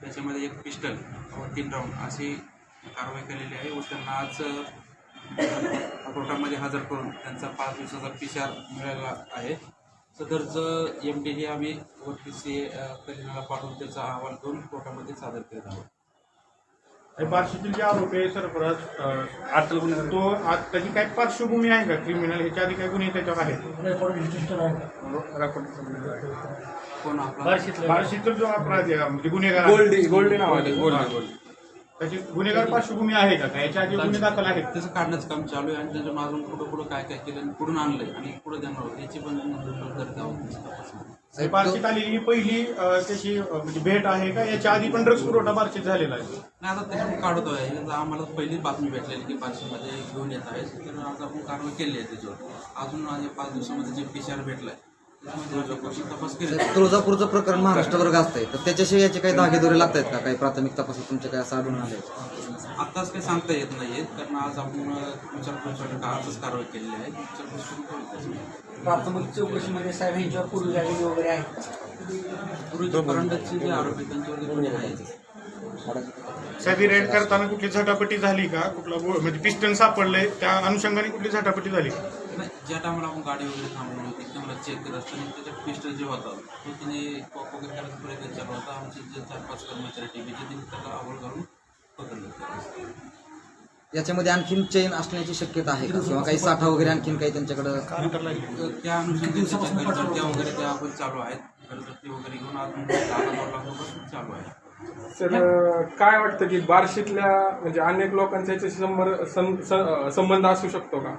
त्याच्यामध्ये एक पिस्टल तीन राऊंड अशी कारवाई केलेली आहे. व त्यांना आज कोर्टामध्ये हजर करून त्यांचा पाच दिवसाचा पिशार मिळाला आहे. सदरचं एम डी हे आम्ही ओ टी सी कलिनाला पाठवून त्याचा अहवाल घेऊन कोर्टामध्ये सादर करत आहोत. आणि बार्शीतील जे आरोपी आहे सरफराज अं, आजकाल गुन्हे तो आज त्याची काय पार्श्वभूमी आहे का क्रिमिनल ह्याच्या आधी काय गुन्हे त्याच्यावर आहेत? कोण आपला? बार्शीचा जो अपराधी आहे म्हणजे गुन्हेगार गोल्डी गोल्डी नाव आहे गोल्ड गोल्ड. त्याची गुन्हेगार पार्श्वभूमी आहे का? का याच्या आधी गुन्हे दाखल आहेत? त्याचं काढण्याचं काम चालू आहे आणि त्याच्यातून अजून कुठं कुठं काय काय केलं आणि कुठून आणलंय आणि कुठं देणार होतं याची पण करत आहोत आणि बार्शीत आलेली ही पहिली अं, त्याची अं, म्हणजे भेट आहे का? याच्या आधी पण ड्रग्स पुरवठा बार्शीत झालेला आहे. नाही आता त्याच्यातून काढतोय. याचा आम्हाला पहिलीच बातमी भेटलेली की पाचशेमध्ये घेऊन येत आहे. तर आज आपण कारवाई केली आहे त्याच्यावर. अजून आज या पाच दिवसामध्ये जे पी आर भेटलाय तुळजापूरचं प्रकरण महाराष्ट्रभर गाजतंय तर त्याच्याशिवाय याचे काही धागेदोरे लागत आहेत का? काही प्राथमिक तपासात तुमच्या काय असं आढळून आले? आत्ताच काही सांगता येत नाहीये कारण आज आपण आजच कारवाई केलेली आहे. प्राथमिक चौकशीमध्ये साहेब यांच्यावर पूर्वी झालेली वगैरे जे आरोप आहेत त्यांच्यावरती गुन्हे आहेत. साहेब रेड करताना कुठली झटापटी झाली का? कुठला म्हणजे पिस्टन सापडले त्या अनुषंगाने कुठली झटापटी झाली? ज्या टायमाला आपण गाडी वगैरे थांबवली होती त्यामुळे चेक करत असताना त्याच्यात पिस्टल जे होता तो तिने कॉक वगैरे करायचा प्रयत्न चालू होता. आमचे जे चार पाच कर्मचारी टीव्हीचे तिने त्याला आवड करून पकडलं. याच्यामध्ये आणखीन चेन असण्याची शक्यता आहे का? किंवा काही साठा वगैरे आणखीन काही त्यांच्याकडं? त्या अनुषंगाने त्याच्या घरचट्ट्या वगैरे त्या आपण चालू आहेत. घरचट्टी वगैरे घेऊन दहा चालू आहे. तर काय वाटतं की बार्शीतल्या म्हणजे अनेक लोकांचा याच्याशी संबर- सं- स- अं, संबंध असू शकतो का?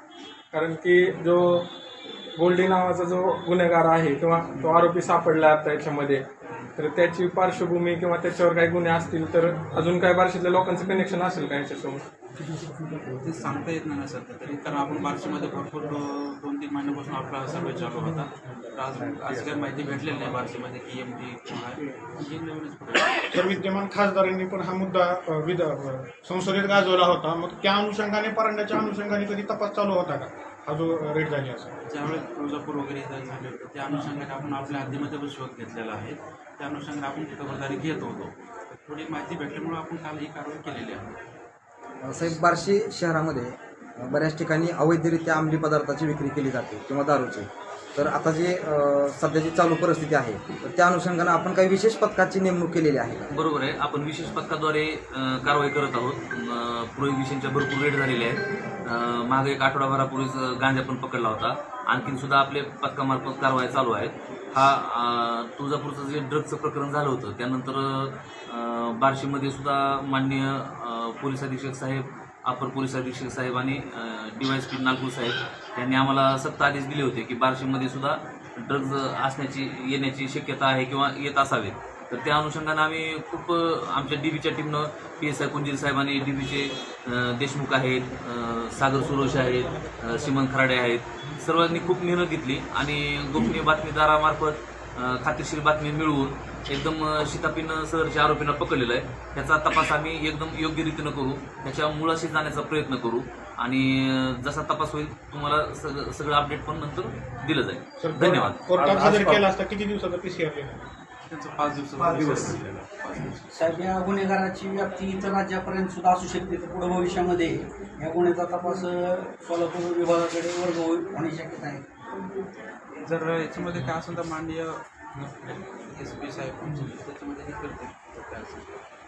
कारण की जो गोल्डी नावाचा जो गुन्हेगार आहे किंवा तो आरोपी सापडला आता याच्यामध्ये तर त्याची पार्श्वभूमी किंवा त्याच्यावर काही गुन्हे असतील तर अजून काय बार्शीतल्या लोकांचं कनेक्शन असेल का याच्यासोबत ते सांगता येत नाही सध्या तरी कारण आपण बार्शीमध्ये भरपूर दोन तीन महिन्यापासून आपला सर्वे चालू होता. तर आज आज काही माहिती भेटलेली नाही बार्शीमध्ये की एम डी तर विद्यमान खासदारांनी पण हा मुद्दा विध संसदेत गाजवला होता. मग त्या अनुषंगाने परांड्याच्या अनुषंगाने कधी तपास चालू होता का? हा जो रेट झाली असं ज्यावेळेस तुळजापूर वगैरे झाले होते त्या अनुषंगाने आपण आपल्या हद्दीमध्ये पण शोध घेतलेला आहे. त्या अनुषंगाने आपण खबरदारी घेत होतो. थोडी माहिती भेटल्यामुळे आपण काल ही कारवाई केलेली आहे. साहेब बार्शी शहरामध्ये बऱ्याच ठिकाणी अवैधरित्या अंमली पदार्थाची विक्री केली जाते किंवा दारूची. तर आता जे सध्याची चालू परिस्थिती आहे तर त्या अनुषंगानं आपण काही विशेष पथकाची नेमणूक केलेली आहे बरोबर आहे. आपण विशेष पथकाद्वारे कारवाई करत आहोत. प्रोहिबिशनच्या भरपूर रेट झालेले आहेत. मागे एक आठवडाभरापूर्वीच गांजा पण पकडला होता. आणखीन सुद्धा आपले पथकामार्फत कारवाई चालू आहेत. हा तुळजापूरचं जे ड्रग्जचं प्रकरण झालं होतं त्यानंतर बार्शीमध्ये सुद्धा माननीय पोलीस अधीक्षक साहेब अपर पोलीस अधीक्षक साहेब आणि डीवायएसपी नागपूर साहेब यांनी आम्हाला सत्ता आदेश दिले होते की बार्शीमध्ये सुद्धा ड्रग्ज असण्याची येण्याची शक्यता आहे किंवा येत असावेत. तर त्या अनुषंगानं आम्ही खूप आमच्या डी बीच्या टीमनं पी एस आय कुंजील साहेब आणि डीबीचे देशमुख आहेत सागर सुरोश आहेत श्रीमंत खराडे आहेत. सर्वांनी खूप मेहनत घेतली आणि गोपनीय बातमीदारामार्फत खात्रीशीर बातमी मिळवून एकदम शितापीनं सहरच्या आरोपींना पकडलेलं आहे त्याचा तपास आम्ही एकदम योग्य रीतीनं करू. त्याच्या मुळाशी जाण्याचा प्रयत्न करू. आणि जसा तपास होईल तुम्हाला सगळं सगळं अपडेट पण नंतर दिलं जाईल. धन्यवाद. कोर्टात हजर केला असता किती दिवसाचा पीसीआर त्यांचं पाच दिवसाचा दिवस दिलेला आहे. पाच दिवस. साहेब या गुन्हेगाराची व्याप्ती इतर राज्यापर्यंत सुद्धा असू शकते तर पुढे भविष्यामध्ये या गुन्ह्याचा तपास सोलापूर विभागाकडे वर्ग होईल होण्याची शक्यता आहे. जर याच्यामध्ये काय असेल तर माननीय एस पी साहेब त्याच्यामध्ये हे करते काय असेल